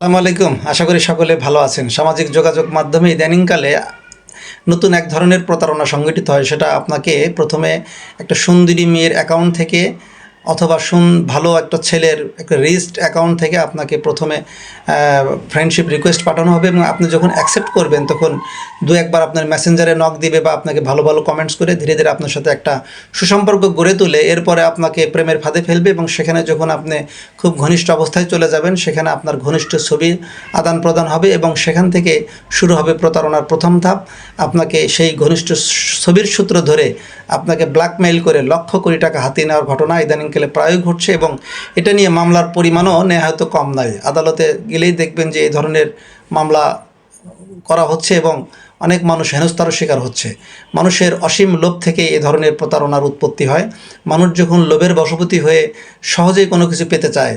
আসসালামু আলাইকুম। আশা করি সকলে ভালো আছেন। সামাজিক যোগাযোগ মাধ্যমে ইদানিংকালে নতুন এক ধরনের প্রতারণা সংগঠিত হয়, সেটা আপনাকে প্রথমে একটা সুন্দরী মেয়ের অ্যাকাউন্ট থেকে অথবা সুন, ভালো একটা ছেলের একটা রিস্ট অ্যাকাউন্ট থেকে আপনাকে প্রথমে ফ্রেন্ডশিপ রিকোয়েস্ট পাঠানো হবে এবং আপনি যখন অ্যাকসেপ্ট করবেন, তখন দু একবার আপনার মেসেঞ্জারে নক দিবে বা আপনাকে ভালো ভালো কমেন্টস করে ধীরে ধীরে আপনার সাথে একটা সুসম্পর্ক গড়ে তুলে। এরপরে আপনাকে প্রেমের ফাঁদে ফেলবে এবং সেখানে যখন আপনি খুব ঘনিষ্ঠ অবস্থায় চলে যাবেন। সেখানে আপনার ঘনিষ্ঠ ছবি আদান প্রদান হবে এবং সেখান থেকে শুরু হবে প্রতারণার প্রথম ধাপ। আপনাকে সেই ঘনিষ্ঠ ছবির সূত্র ধরে আপনাকে ব্ল্যাকমেইল করে লক্ষ কোটি টাকা হাতিয়ে নেওয়ার ঘটনা ইদানিংকালে প্রায়ই ঘটছে এবং এটা নিয়ে মামলার পরিমাণও নেহায়ত কম নয়। আদালতে গেলেই দেখবেন যে এই ধরনের মামলা করা হচ্ছে এবং অনেক মানুষ হেনস্থারও শিকার হচ্ছে। মানুষের অসীম লোভ থেকে এ ধরনের প্রতারণার উৎপত্তি হয়। মানুষ যখন লোভের বশবর্তী হয়ে সহজেই কোনো কিছু পেতে চায়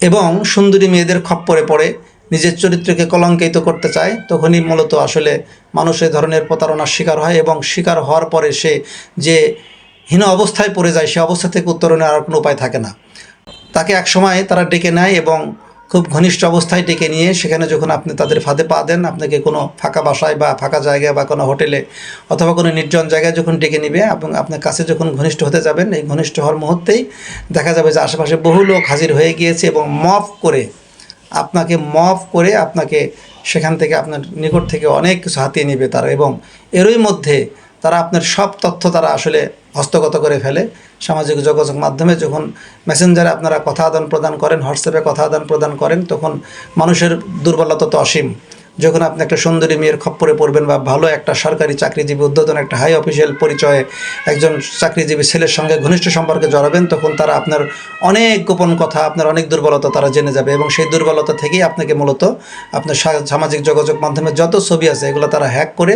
এবং সুন্দরী মেয়েদের খপ্পরে পড়ে, নিজের চরিত্রকে কলঙ্কিত করতে চায়, তখনই মূলত আসলে মানুষ এ ধরনের প্রতারণার শিকার হয় এবং শিকার হওয়ার পরে সে যে হীন অবস্থায় পড়ে যায়, সে অবস্থা থেকে উত্তরণের আর কোনো উপায় থাকে না। তাকে এক সময় তারা ডেকে নেয় এবং খুব ঘনিষ্ঠ অবস্থায় ডেকে নিয়ে সেখানে যখন আপনি তাদের ফাঁদে পা দেন, আপনাকে কোনো ফাঁকা বাসায় বা ফাঁকা জায়গায় বা কোনো হোটেলে অথবা কোনো নির্জন জায়গায় যখন ডেকে নিবে, এবং আপনার কাছে যখন ঘনিষ্ঠ হতে যাবেন, এই ঘনিষ্ঠ হওয়ার মুহূর্তেই দেখা যাবে যে আশেপাশে বহু লোক হাজির হয়ে গিয়েছে এবং মফ করে, আপনাকে মফ করে আপনাকে সেখান থেকে আপনার নিকট থেকে অনেক কিছু হাতিয়ে নেবে তারা এবং এরই মধ্যে তারা আপনার সব তথ্য তারা আসলে হস্তগত করে ফেলে সামাজিক যোগাযোগ মাধ্যমে। যখন মেসেঞ্জারে আপনারা কথা আদান প্রদান করেন, হোয়াটসঅ্যাপে কথা আদান প্রদান করেন, তখন মানুষের দুর্বলতা তো অসীম। যখন আপনি একটা সুন্দরী মেয়ের খপ্পরে পড়বেন বা ভালো একটা সরকারি চাকরিজীবী, উদ্বোধন একটা হাই অফিসিয়াল পরিচয়ে একজন চাকরিজীবী ছেলের সঙ্গে ঘনিষ্ঠ সম্পর্কে জড়াবেন, তখন তারা আপনার অনেক গোপন কথা, আপনার অনেক দুর্বলতা তারা জেনে যাবে এবং সেই দুর্বলতা থেকেই আপনাকে মূলত আপনার সামাজিক যোগাযোগ মাধ্যমে যত ছবি আছে এগুলো তারা হ্যাক করে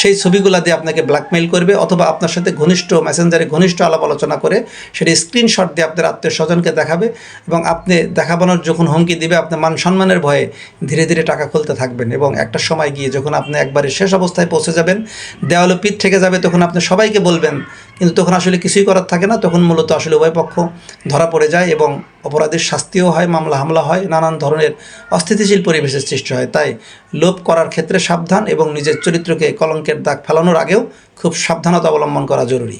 সেই ছবিগুলো দিয়ে আপনাকে ব্ল্যাকমেইল করবে অথবা আপনার সাথে ঘনিষ্ঠ মেসেঞ্জারে ঘনিষ্ঠ আলাপ আলোচনা করে সেটি স্ক্রিনশট দিয়ে আপনার আত্মীয় স্বজনকে দেখাবে এবং আপনি দেখাবানোর যখন হুমকি দিবে, আপনার মান সম্মানের ভয়ে ধীরে ধীরে টাকা খুলতে থাকবেন। এবং একটা সময় গিয়ে যখন আপনি একবারে শেষ অবস্থায় পৌঁছে যাবেন, দেওয়ালে পিঠ থেকে যাবে, তখন আপনি সবাইকে বলবেন। কিন্তু তখন আসলে কিছুই করার থাকে না। তখন মূলত আসলে উভয় পক্ষ ধরা পড়ে যায় এবং অপরাধীর শাস্তিও হয়, মামলা, হামলা হয়, নানান ধরনের অস্থিতিশীল পরিবেশের সৃষ্টি হয়। তাই লোভ করার ক্ষেত্রে সাবধান এবং নিজের চরিত্রকে কলঙ্কের দাগ ফেলানোর আগেও খুব সাবধানতা অবলম্বন করা জরুরি।